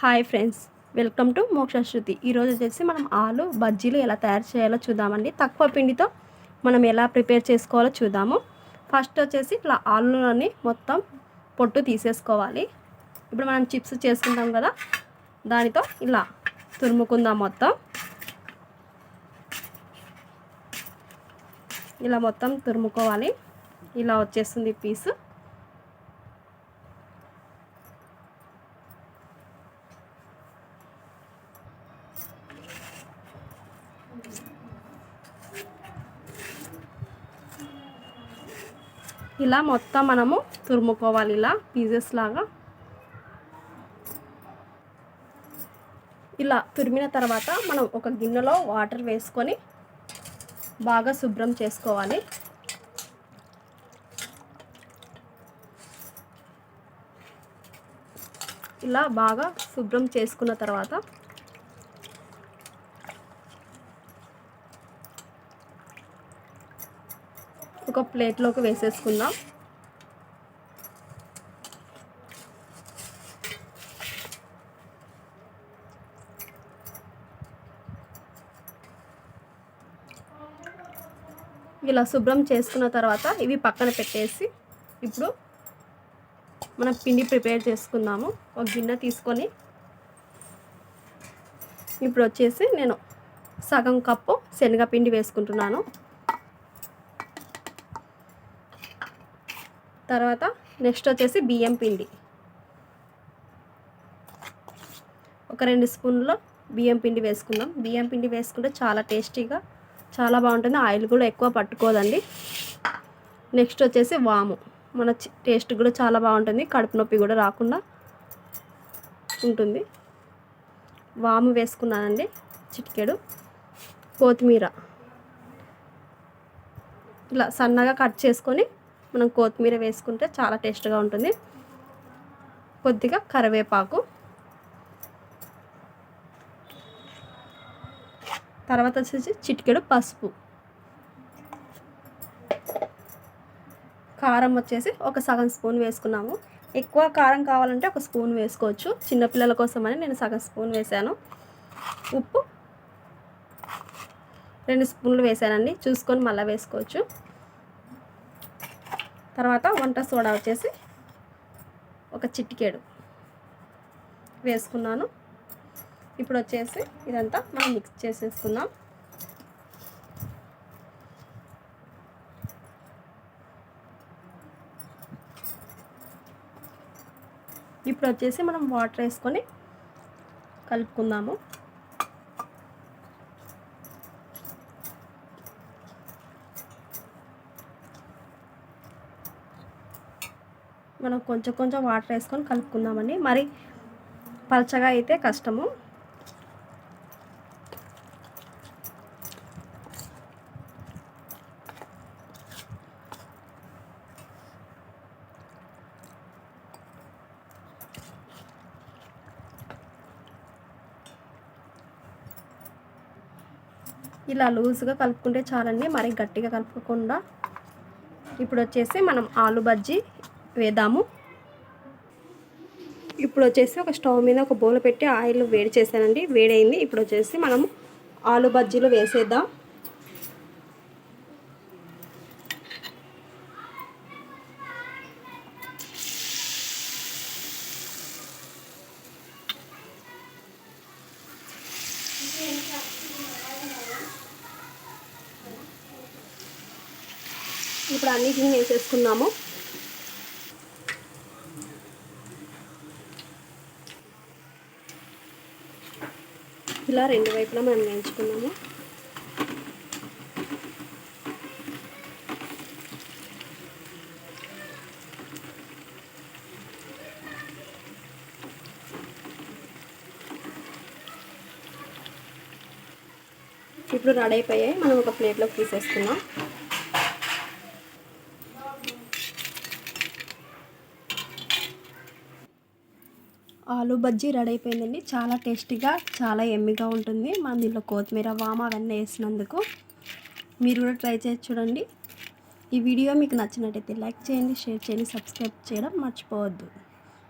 Hi friends welcome to Mokshashruti ఈరోజు వచ్చేసి మనం ఆలు బజ్జీలు ఎలా తయారు చేయాలో చూద్దామండి. తక్కువ పిండితో మనం ఎలా ప్రిపేర్ చేసుకోవాలో చూద్దాము. ఫస్ట్ వచ్చేసి ఇట్లా ఆలులోని మొత్తం పొట్టు తీసేసుకోవాలి. ఇప్పుడు మనం చిప్స్ చేసుకుంటాం కదా దానితో ఇలా తురుముకుందాం మొత్తం. ఇలా మొత్తం తురుముకోవాలి. ఇలా వచ్చేస్తుంది పీసు. ఇలా మొత్తం మనము తురుముకోవాలి ఇలా పీజెస్ లాగా. ఇలా తురిమిన తర్వాత మనం ఒక గిన్నెలో వాటర్ వేసుకొని బాగా శుభ్రం చేసుకోవాలి. ఇలా బాగా శుభ్రం చేసుకున్న తర్వాత ఒక ప్లేట్లోకి వేసేసుకుందాం. ఇలా శుభ్రం చేసుకున్న తర్వాత ఇవి పక్కన పెట్టేసి ఇప్పుడు మనం పిండి ప్రిపేర్ చేసుకుందాము. ఒక గిన్నె తీసుకొని ఇప్పుడు వచ్చేసి నేను సగం కప్పు శనగపిండి వేసుకుంటున్నాను. తర్వాత నెక్స్ట్ వచ్చేసి బియ్యం పిండి. ఒక రెండు స్పూన్ల బియ్యం పిండి వేసుకుందాం. బియ్యం పిండి వేసుకుంటే చాలా టేస్టీగా చాలా బాగుంటుంది. ఆయిల్ కూడా ఎక్కువ పట్టుకోదండి. నెక్స్ట్ వచ్చేసి వాము. మన టేస్ట్ కూడా చాలా బాగుంటుంది. కడుపు నొప్పి కూడా రాకుండా ఉంటుంది. వాము వేసుకున్నానండి. చిటికెడు. కొత్తిమీర. ఇలా సన్నగా కట్ చేసుకొని మనం కొత్తిమీర వేసుకుంటే చాలా టేస్ట్గా ఉంటుంది. కొద్దిగా కరివేపాకు. తర్వాత వచ్చేసి చిటికెడు పసుపు. కారం వచ్చేసి ఒక సగం స్పూన్ వేసుకున్నాము. ఎక్కువ కారం కావాలంటే ఒక స్పూన్ వేసుకోవచ్చు. చిన్నపిల్లల కోసమని నేను సగం స్పూన్ వేసాను. ఉప్పు రెండు స్పూన్లు వేసానండి. చూసుకొని మళ్ళీ వేసుకోవచ్చు. తర్వాత వంట సోడా వచ్చేసి ఒక చిటికేడు వేసుకున్నాను. ఇప్పుడు వచ్చేసి ఇదంతా మనం మిక్స్ చేసేసుకుందాం. ఇప్పుడు వచ్చేసి మనం వాటర్ వేసుకొని కలుపుకుందాము. మనం కొంచెం కొంచెం వాటర్ వేసుకొని కలుపుకుందామండి. మరి పలచగా అయితే కష్టము. ఇలా లూజ్గా కలుపుకుంటే చాలండి. మరి గట్టిగా కలుపుకోకుండా ఇప్పుడు వచ్చేసి మనం ఆలు బజ్జీ వేద్దాము. ఇప్పుడు వచ్చేసి ఒక స్టవ్ మీద ఒక బౌల్ పెట్టి ఆయిల్ వేడి చేశానండి. వేడైంది. ఇప్పుడు వచ్చేసి మనం ఆలు బజ్జీలు వేసేద్దాం. ఇప్పుడు అన్నిటిని వేసేసుకున్నాము. ఇలా రెండు వైపులా మనం వేయించుకున్నాము ఇప్పుడు రెడీ అయిపోయాయి. మనం ఒక ప్లేట్లోకి తీసేసుకున్నాం ఆలు బజ్జీ రెడీ అయిపోయిందండి. చాలా టేస్టీగా చాలా ఎమ్మిగా ఉంటుంది. మనం దీంట్లో కొత్తిమీర వామ అవన్నీ వేసినందుకు మీరు కూడా ట్రై చేసి చూడండి. ఈ వీడియో మీకు నచ్చినట్టయితే లైక్ చేయండి షేర్ చేయండి సబ్స్క్రైబ్ చేయడం మర్చిపోవద్దు.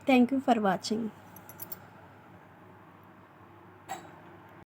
Thank you for watching